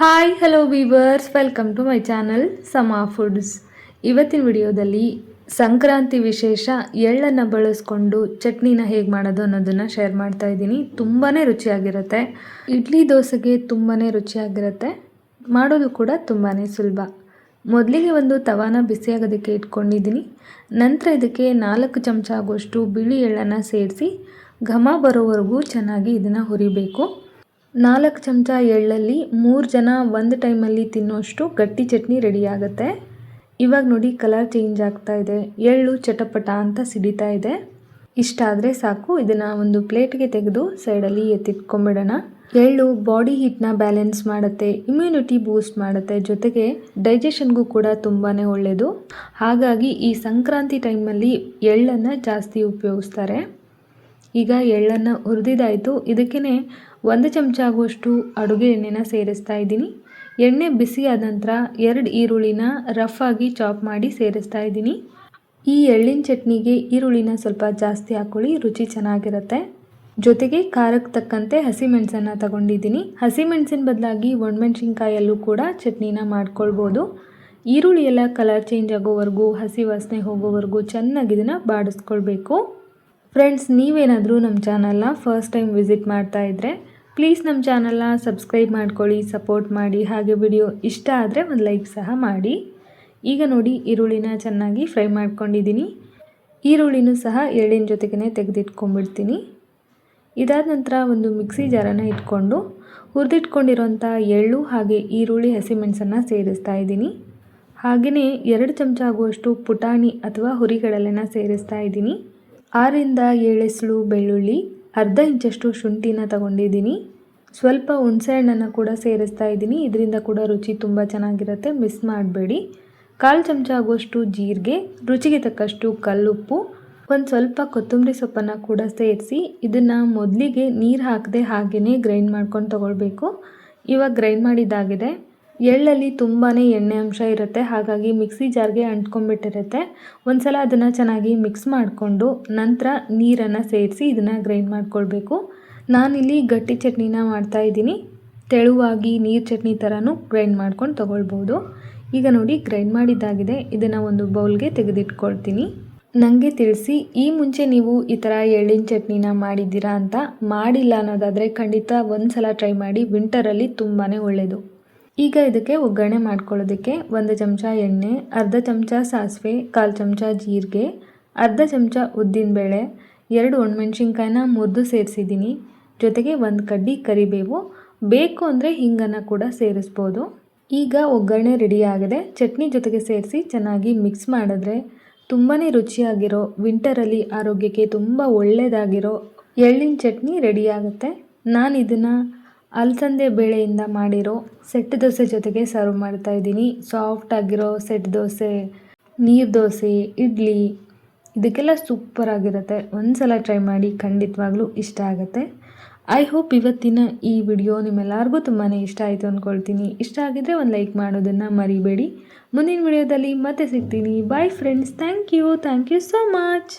Hi hello viewers welcome to my channel Sama foods ಇವತ್ತಿನ ವಿಡಿಯೋದಲ್ಲಿ ಸಂಕ್ರಾಂತಿ ವಿಶೇಷ ಎಳ್ಳನ್ನು ಬಳಸ್ಕೊಂಡು ಚಟ್ನಿನ ಹೇಗೆ ಮಾಡೋದು ಅನ್ನೋದನ್ನು ಶೇರ್ ಮಾಡ್ತಾ ಇದ್ದೀನಿ. ತುಂಬಾ ರುಚಿಯಾಗಿರುತ್ತೆ. ಇಡ್ಲಿ ದೋಸೆಗೆ ತುಂಬಾ ರುಚಿಯಾಗಿರುತ್ತೆ. ಮಾಡೋದು ಕೂಡ ತುಂಬಾ ಸುಲಭ. ಮೊದಲಿಗೆ ಒಂದು ತವಾನ ಬಿಸಿಯಾಗೋದಕ್ಕೆ ಇಟ್ಕೊಂಡಿದ್ದೀನಿ. ನಂತರ ಇದಕ್ಕೆ ನಾಲ್ಕು ಚಮಚ ಆಗುವಷ್ಟು ಬಿಳಿ ಎಳ್ಳನ್ನು ಸೇರಿಸಿ ಘಮ ಬರೋವರೆಗೂ ಚೆನ್ನಾಗಿ ಇದನ್ನು ಹುರಿಬೇಕು. ನಾಲ್ಕು ಚಮಚ ಎಳ್ಳಲ್ಲಿ ಮೂರು ಜನ ಒಂದು ಟೈಮಲ್ಲಿ ತಿನ್ನೋಷ್ಟು ಗಟ್ಟಿ ಚಟ್ನಿ ರೆಡಿ ಆಗುತ್ತೆ. ಇವಾಗ ನೋಡಿ ಕಲರ್ ಚೇಂಜ್ ಆಗ್ತಾ ಇದೆ. ಎಳ್ಳು ಚಟಪಟ ಅಂತ ಸಿಡಿತಾ ಇದೆ. ಇಷ್ಟ ಆದರೆ ಸಾಕು, ಇದನ್ನು ಒಂದು ಪ್ಲೇಟ್ಗೆ ತೆಗೆದು ಸೈಡಲ್ಲಿ ಎತ್ತಿಟ್ಕೊಂಬಿಡೋಣ. ಎಳ್ಳು ಬಾಡಿ ಹೀಟ್ನ ಬ್ಯಾಲೆನ್ಸ್ ಮಾಡುತ್ತೆ ಇಮ್ಯುನಿಟಿ ಬೂಸ್ಟ್ ಮಾಡುತ್ತೆ, ಜೊತೆಗೆ ಡೈಜೆಷನ್ಗೂ ಕೂಡ ತುಂಬಾ ಒಳ್ಳೆಯದು ಹಾಗಾಗಿ ಈ ಸಂಕ್ರಾಂತಿ ಟೈಮಲ್ಲಿ ಎಳ್ಳನ್ನು ಜಾಸ್ತಿ ಉಪಯೋಗಿಸ್ತಾರೆ. ಈಗ ಎಳ್ಳನ್ನು ಹುರಿದಿದ್ದಾಯಿತು ಇದಕ್ಕೇ ಒಂದು ಚಮಚ ಆಗುವಷ್ಟು ಅಡುಗೆ ಎಣ್ಣೆನ ಸೇರಿಸ್ತಾ ಇದ್ದೀನಿ. ಎಣ್ಣೆ ಬಿಸಿಯಾದ ನಂತರ ಎರಡು ಈರುಳ್ಳಿನ ರಫ್ ಆಗಿ ಚಾಪ್ ಮಾಡಿ ಸೇರಿಸ್ತಾ ಇದ್ದೀನಿ. ಈ ಎಳ್ಳಿನ ಚಟ್ನಿಗೆ ಈರುಳ್ಳಿನ ಸ್ವಲ್ಪ ಜಾಸ್ತಿ ಹಾಕೊಳ್ಳಿ, ರುಚಿ ಚೆನ್ನಾಗಿರುತ್ತೆ. ಜೊತೆಗೆ ಖಾರಕ್ಕೆ ತಕ್ಕಂತೆ ಹಸಿಮೆಣಸನ್ನು ತಗೊಂಡಿದ್ದೀನಿ. ಹಸಿಮೆಣಸಿನ ಬದಲಾಗಿ ಒಣಮೆಣ್ಸಿನ್ಕಾಯಲ್ಲೂ ಕೂಡ ಚಟ್ನಿನ ಮಾಡ್ಕೊಳ್ಬೋದು. ಈರುಳ್ಳಿ ಎಲ್ಲ ಕಲರ್ ಚೇಂಜ್ ಆಗೋವರೆಗೂ, ಹಸಿ ವಾಸನೆ ಹೋಗೋವರೆಗೂ ಚೆನ್ನಾಗಿ ಇದನ್ನು ಬಾಡಿಸ್ಕೊಳ್ಬೇಕು. ಫ್ರೆಂಡ್ಸ್ ನೀವೇನಾದರೂ ನಮ್ಮ ಚಾನಲ್ನ ಫಸ್ಟ್ ಟೈಮ್ ವಿಸಿಟ್ ಮಾಡ್ತಾ ಇದ್ದರೆ ಪ್ಲೀಸ್ ನಮ್ಮ ಚಾನಲ್ನ ಸಬ್ಸ್ಕ್ರೈಬ್ ಮಾಡ್ಕೊಳ್ಳಿ ಸಪೋರ್ಟ್ ಮಾಡಿ. ಹಾಗೆ ವಿಡಿಯೋ ಇಷ್ಟ ಆದರೆ ಒಂದು ಲೈಕ್ ಸಹ ಮಾಡಿ. ಈಗ ನೋಡಿ, ಈರುಳ್ಳಿನ ಚೆನ್ನಾಗಿ ಫ್ರೈ ಮಾಡ್ಕೊಂಡಿದ್ದೀನಿ. ಈರುಳ್ಳಿನೂ ಸಹ ಎಳ್ಳಿನ ಜೊತೆಗೇ ತೆಗೆದಿಟ್ಕೊಂಡ್ಬಿಡ್ತೀನಿ. ಇದಾದ ನಂತರ ಒಂದು ಮಿಕ್ಸಿ ಜಾರನ್ನು ಇಟ್ಕೊಂಡು, ಹುರಿದಿಟ್ಕೊಂಡಿರೋಂಥ ಎಳ್ಳು ಹಾಗೆ ಈರುಳ್ಳಿ, ಹಸಿಮೆಣಸನ್ನು ಸೇರಿಸ್ತಾ ಇದ್ದೀನಿ. ಹಾಗೆಯೇ ಎರಡು ಚಮಚ ಆಗುವಷ್ಟು ಪುಟಾಣಿ ಅಥವಾ ಹುರಿಗಡಲೆನ ಸೇರಿಸ್ತಾ ಇದ್ದೀನಿ. ಆರಿಂದ ಏಳೆಸಳು ಬೆಳ್ಳುಳ್ಳಿ, ಅರ್ಧ ಇಂಚಷ್ಟು ಶುಂಠಿನ ತಗೊಂಡಿದ್ದೀನಿ. ಸ್ವಲ್ಪ ಹುಣಸೆಹಣ್ಣನ್ನು ಕೂಡ ಸೇರಿಸ್ತಾ ಇದ್ದೀನಿ. ಇದರಿಂದ ಕೂಡ ರುಚಿ ತುಂಬ ಚೆನ್ನಾಗಿರುತ್ತೆ. ಮಿಸ್ ಮಾಡಬೇಡಿ. ಕಾಲು ಚಮಚ ಆಗುವಷ್ಟು ಜೀರಿಗೆ, ರುಚಿಗೆ ತಕ್ಕಷ್ಟು ಕಲ್ಲುಪ್ಪು, ಒಂದು ಸ್ವಲ್ಪ ಕೊತ್ತಂಬರಿ ಸೊಪ್ಪನ್ನು ಕೂಡ ಸೇರಿಸಿ ಇದನ್ನು ಮೊದಲಿಗೆ ನೀರು ಹಾಕದೆ ಹಾಗೆಯೇ ಗ್ರೈಂಡ್ ಮಾಡ್ಕೊಂಡು ತಗೊಳ್ಬೇಕು. ಇವಾಗ ಗ್ರೈಂಡ್ ಮಾಡಿದ್ದಾಗಿದೆ. ಎಳ್ಳಲ್ಲಿ ತುಂಬಾ ಎಣ್ಣೆ ಅಂಶ ಇರುತ್ತೆ. ಹಾಗಾಗಿ ಮಿಕ್ಸಿ ಜಾರ್ಗೆ ಅಂಟ್ಕೊಂಡ್ಬಿಟ್ಟಿರುತ್ತೆ. ಒಂದು ಸಲ ಅದನ್ನು ಚೆನ್ನಾಗಿ ಮಿಕ್ಸ್ ಮಾಡಿಕೊಂಡು ನಂತರ ನೀರನ್ನು ಸೇರಿಸಿ ಇದನ್ನು ಗ್ರೈಂಡ್ ಮಾಡಿಕೊಳ್ಬೇಕು. ನಾನಿಲ್ಲಿ ಗಟ್ಟಿ ಚಟ್ನಿನ ಮಾಡ್ತಾಯಿದ್ದೀನಿ ತೆಳುವಾಗಿ ನೀರು ಚಟ್ನಿ ಥರನೂ ಗ್ರೈಂಡ್ ಮಾಡ್ಕೊಂಡು ತೊಗೊಳ್ಬೋದು. ಈಗ ನೋಡಿ ಗ್ರೈಂಡ್ ಮಾಡಿದ್ದಾಗಿದೆ. ಇದನ್ನು ಒಂದು ಬೌಲ್ಗೆ ತೆಗೆದಿಟ್ಕೊಳ್ತೀನಿ. ನನಗೆ ತಿಳಿಸಿ, ಈ ಮುಂಚೆ ನೀವು ಈ ಥರ ಎಳ್ಳಿನ ಚಟ್ನಿನ ಮಾಡಿದ್ದೀರಾ ಅಂತ? ಮಾಡಿಲ್ಲ ಅನ್ನೋದಾದರೆ ಖಂಡಿತ ಒಂದು ಸಲ ಟ್ರೈ ಮಾಡಿ. ವಿಂಟರಲ್ಲಿ ತುಂಬಾ ಒಳ್ಳೆಯದು ಈಗ ಇದಕ್ಕೆ ಒಗ್ಗರಣೆ ಮಾಡ್ಕೊಳ್ಳೋದಕ್ಕೆ ಒಂದು ಚಮಚ ಎಣ್ಣೆ, ಅರ್ಧ ಚಮಚ ಸಾಸಿವೆ, ಕಾಲು ಚಮಚ ಜೀರಿಗೆ, ಅರ್ಧ ಚಮಚ ಉದ್ದಿನಬೇಳೆ ಎರಡು ಒಣಮೆಣ್ಸಿನ್ಕಾಯಿನ ಮುರಿದು ಸೇರಿಸಿದ್ದೀನಿ. ಜೊತೆಗೆ ಒಂದು ಕಡ್ಡಿ ಕರಿಬೇವು. ಬೇಕು ಅಂದರೆ ಹಿಂಗನ್ನು ಕೂಡ ಸೇರಿಸ್ಬೋದು. ಈಗ ಒಗ್ಗರಣೆ ರೆಡಿಯಾಗಿದೆ ಚಟ್ನಿ ಜೊತೆಗೆ ಸೇರಿಸಿ ಚೆನ್ನಾಗಿ ಮಿಕ್ಸ್ ಮಾಡಿದ್ರೆ ತುಂಬಾ ರುಚಿಯಾಗಿರೋ ವಿಂಟರಲ್ಲಿ ಆರೋಗ್ಯಕ್ಕೆ ತುಂಬ ಒಳ್ಳೆಯದಾಗಿರೋ ಎಳ್ಳಿನ ಚಟ್ನಿ ರೆಡಿಯಾಗುತ್ತೆ ನಾನು ಇದನ್ನು ಅಲಸಂದೆ ಬೇಳೆಯಿಂದ ಮಾಡಿರೋ ಸೆಟ್ ದೋಸೆ ಜೊತೆಗೆ ಸರ್ವ್ ಮಾಡ್ತಾ ಇದ್ದೀನಿ. ಸಾಫ್ಟ್ ಆಗಿರೋ ಸೆಟ್ ದೋಸೆ, ನೀರು ದೋಸೆ, ಇಡ್ಲಿ, ಇದಕ್ಕೆಲ್ಲ ಸೂಪರ್ ಆಗಿರುತ್ತೆ. ಒಂದು ಸಲ ಟ್ರೈ ಮಾಡಿ ಖಂಡಿತವಾಗ್ಲೂ ಇಷ್ಟ ಆಗುತ್ತೆ. ಐ ಹೋಪ್ ಇವತ್ತಿನ ಈ ವಿಡಿಯೋ ನಿಮ್ಮೆಲ್ಲರಿಗೂ ತುಂಬಾ ಇಷ್ಟ ಆಯಿತು ಅಂದ್ಕೊಳ್ತೀನಿ ಇಷ್ಟ ಆಗಿದ್ರೆ ಒಂದು ಲೈಕ್ ಮಾಡೋದನ್ನು ಮರಿಬೇಡಿ. ಮುಂದಿನ ವಿಡಿಯೋದಲ್ಲಿ ಮತ್ತೆ ಸಿಗ್ತೀನಿ. Bye friends thank you thank you so much